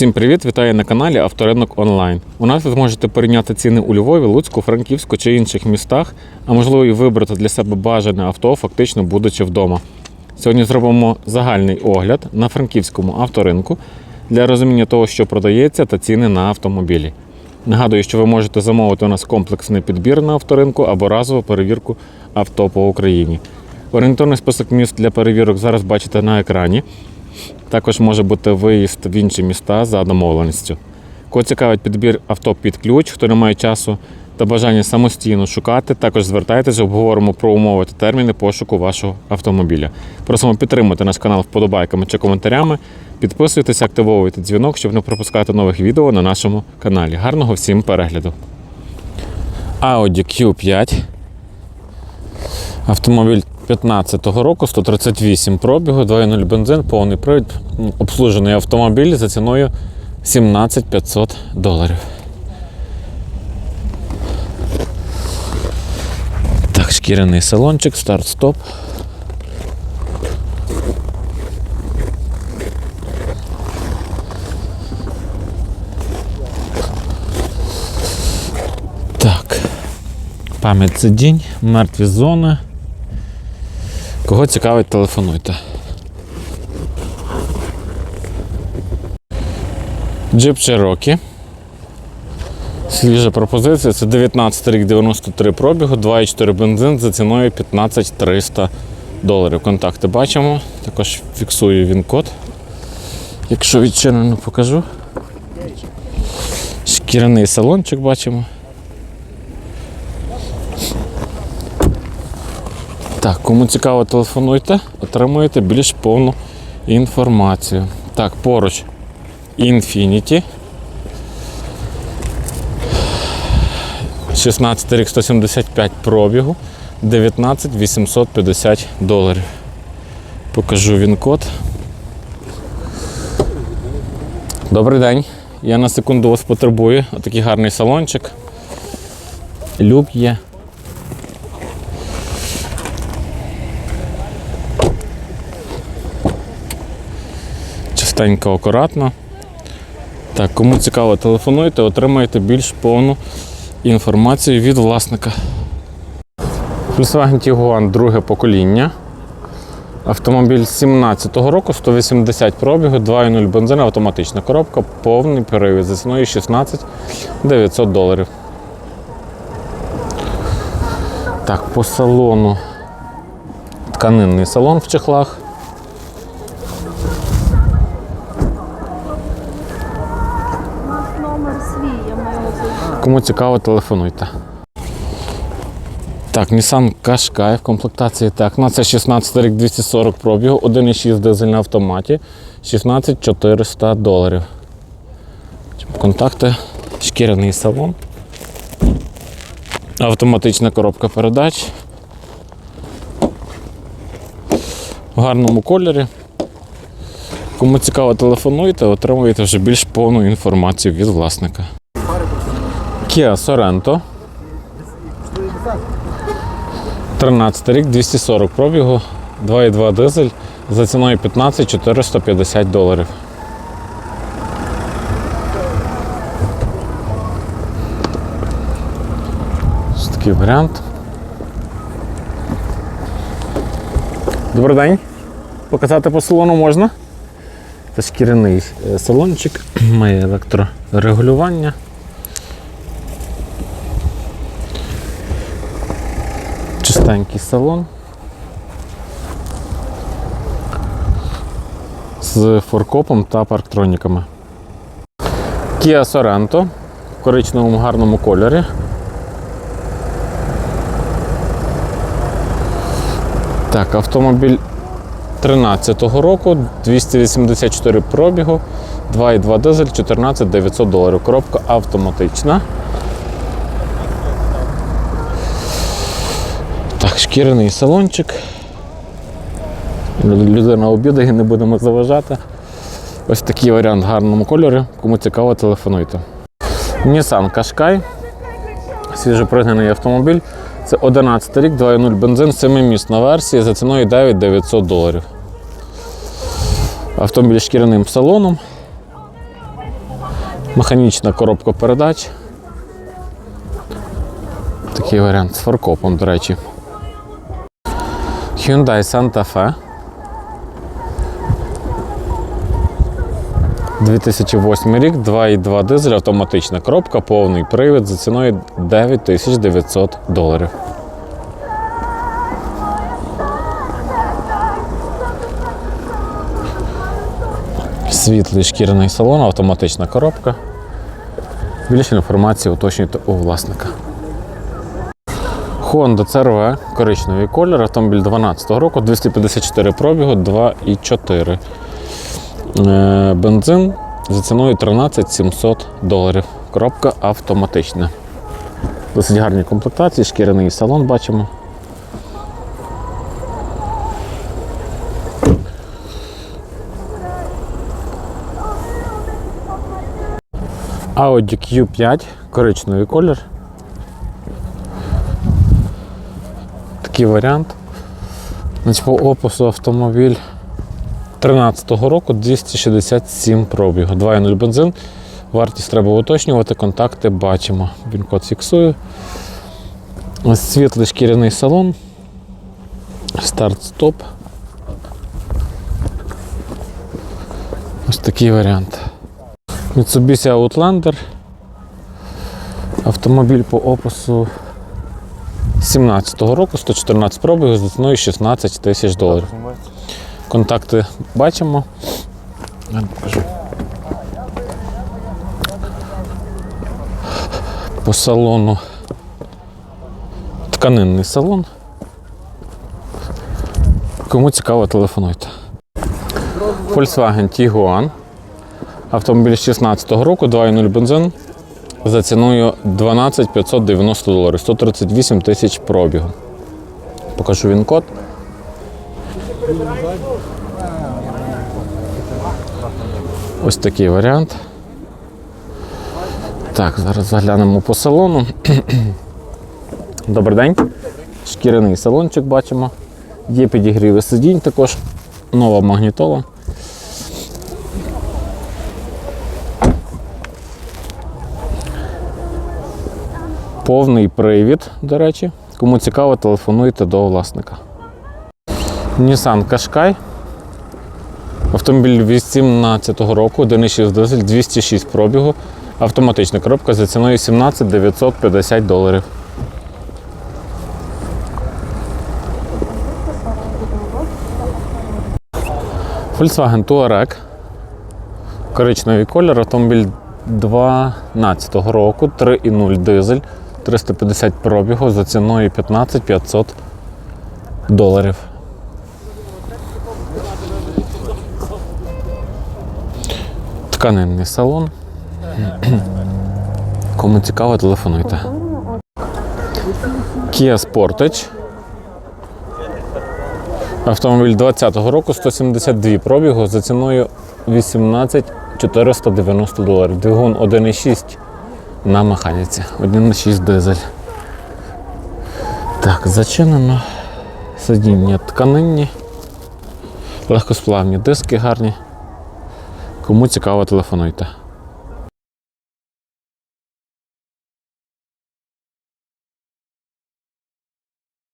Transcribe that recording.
Усім привіт! Вітаю на каналі Авторинок Онлайн. У нас ви зможете порівняти ціни у Львові, Луцьку, Франківську чи інших містах, а можливо і вибрати для себе бажане авто, фактично будучи вдома. Сьогодні зробимо загальний огляд на франківському авторинку для розуміння того, що продається, та ціни на автомобілі. Нагадую, що ви можете замовити у нас комплексний підбір на авторинку або разову перевірку авто по Україні. Орієнтовний список міст для перевірок зараз бачите на екрані. Також може бути виїзд в інші міста за домовленістю. Кого цікавить підбір авто під ключ, хто не має часу та бажання самостійно шукати, також звертайтеся, обговоримо про умови та терміни пошуку вашого автомобіля. Просимо підтримати наш канал вподобайками чи коментарями. Підписуйтесь, активовуйте дзвінок, щоб не пропускати нових відео на нашому каналі. Гарного всім перегляду. Audi Q5. Автомобіль 15-го року, 138 пробігу, 2.0 бензин, повний привід, обслужений автомобіль за ціною 17 500 доларів. Так, шкіряний салончик, старт-стоп. Так. Пам'ять сидінь, мертві зони. Кого цікавить, телефонуйте. Джип Cherokee. Свіжа пропозиція. Це 19 рік 93 пробігу, 2,4 бензин за ціною 15 300 доларів. Контакти бачимо. Також фіксую він код. Якщо відчинено, покажу. Шкіряний салончик бачимо. Так, кому цікаво, телефонуйте, отримуєте більш повну інформацію. Так, поруч Infinity. 16 рік 175 пробігу, 19 850 доларів. Покажу він код. Добрий день. Я на секунду вас потребую. Отакий гарний салончик. Люк є. Чистенько, акуратно. Так, кому цікаво, телефонуйте, отримаєте більш повну інформацію від власника. Volkswagen Tiguan друге покоління. Автомобіль 17-го року, 180 пробігу, 2.0 бензин, автоматична коробка, повний перевід за ціною 16 900 доларів. Так, по салону. Тканинний салон в чехлах. Свій, я маю. Кому цікаво, телефонуйте. Так, Nissan Qashqai в комплектації Tecno. Це 16 рік 240 пробігу, 1,6 дизель на автоматі, 16 400 доларів. Контакти, шкіряний салон. Автоматична коробка передач. В гарному кольорі. Кому цікаво, телефонуйте, отримуєте вже більш повну інформацію від власника. Kia Sorento. 13 рік, 240 пробігу, 2,2 дизель за ціною 15 450 доларів. Ось такий варіант. Добрий день. Показати по салону можна? Це шкіряний е, салончик, має електрорегулювання. Чистенький салон. З форкопом та парктроніками. Kia Sorento в коричневому гарному кольорі. Так, автомобіль 13-го року, 284 пробігу, 2,2 дизель, 14 900 доларів. Коробка автоматична. Так, шкіряний салончик. Лю- Людина обідає, не будемо заважати. Ось такий варіант в гарному кольорі. Кому цікаво, телефонуйте. Nissan Qashqai. Свіжопригнаний автомобіль. Це 11 рік, 2.0 бензин, 7-місна версія за ціною 9900 доларів. Автомобіль шкіряним салоном. Механічна коробка передач. Такий варіант з фаркопом, до речі. Hyundai Santa Fe. 2008 рік, 2,2 дизель, автоматична коробка, повний привід за ціною 9900 доларів. Світлий шкіряний салон, автоматична коробка. Більше інформації уточнюйте у власника. Honda CRV, коричневий колір, автомобіль 12 року, 254 пробігу, 2,4. Е, Бензин за ціною 13 700 доларів. Коробка автоматична. Досить гарні комплектації, шкіряний салон бачимо. Audi Q5, коричневий колір. Такий варіант. Значить, по опису автомобіль 13-го року 267 пробігу. 2.0 бензин. Вартість треба уточнювати, контакти бачимо. Він код фіксую. Ось світлий шкіряний салон. Старт-стоп. Ось такий варіант. Mitsubishi Outlander. Автомобіль по опису 17-го року, 114 пробігів за ціною 16 тисяч доларів. Контакти бачимо. Я покажу. По салону тканинний салон. Кому цікаво, телефонуйте. Volkswagen Tiguan. Автомобіль 16-го року, 2.0 бензин. За ціною 12 590 доларів, 138 тисяч пробігу. Покажу він код. Ось такий варіант. Так, зараз заглянемо по салону. Добрий день. Шкіряний салончик бачимо. Є підігріви сидінь також. Нова магнітола. Повний привід, до речі. Кому цікаво, телефонуйте до власника. Nissan Qashqai. Автомобіль 18 року, 1,6 дизель, 206 пробігу. Автоматична коробка за ціною 17 950 доларів. Volkswagen Touareg. Коричневий колір, автомобіль 12 року, 3,0 дизель, 350 пробігу за ціною 15 500 доларів. Тканинний салон. Кому цікаво, телефонуйте. Kia Sportage. Автомобіль 20-го року 172 пробігу за ціною 18 490 доларів. Двигун 1,6 на механіці. 1,6 дизель. Так, зачинено. Сидіння тканинні. Легкосплавні диски гарні. Кому цікаво, телефонуйте.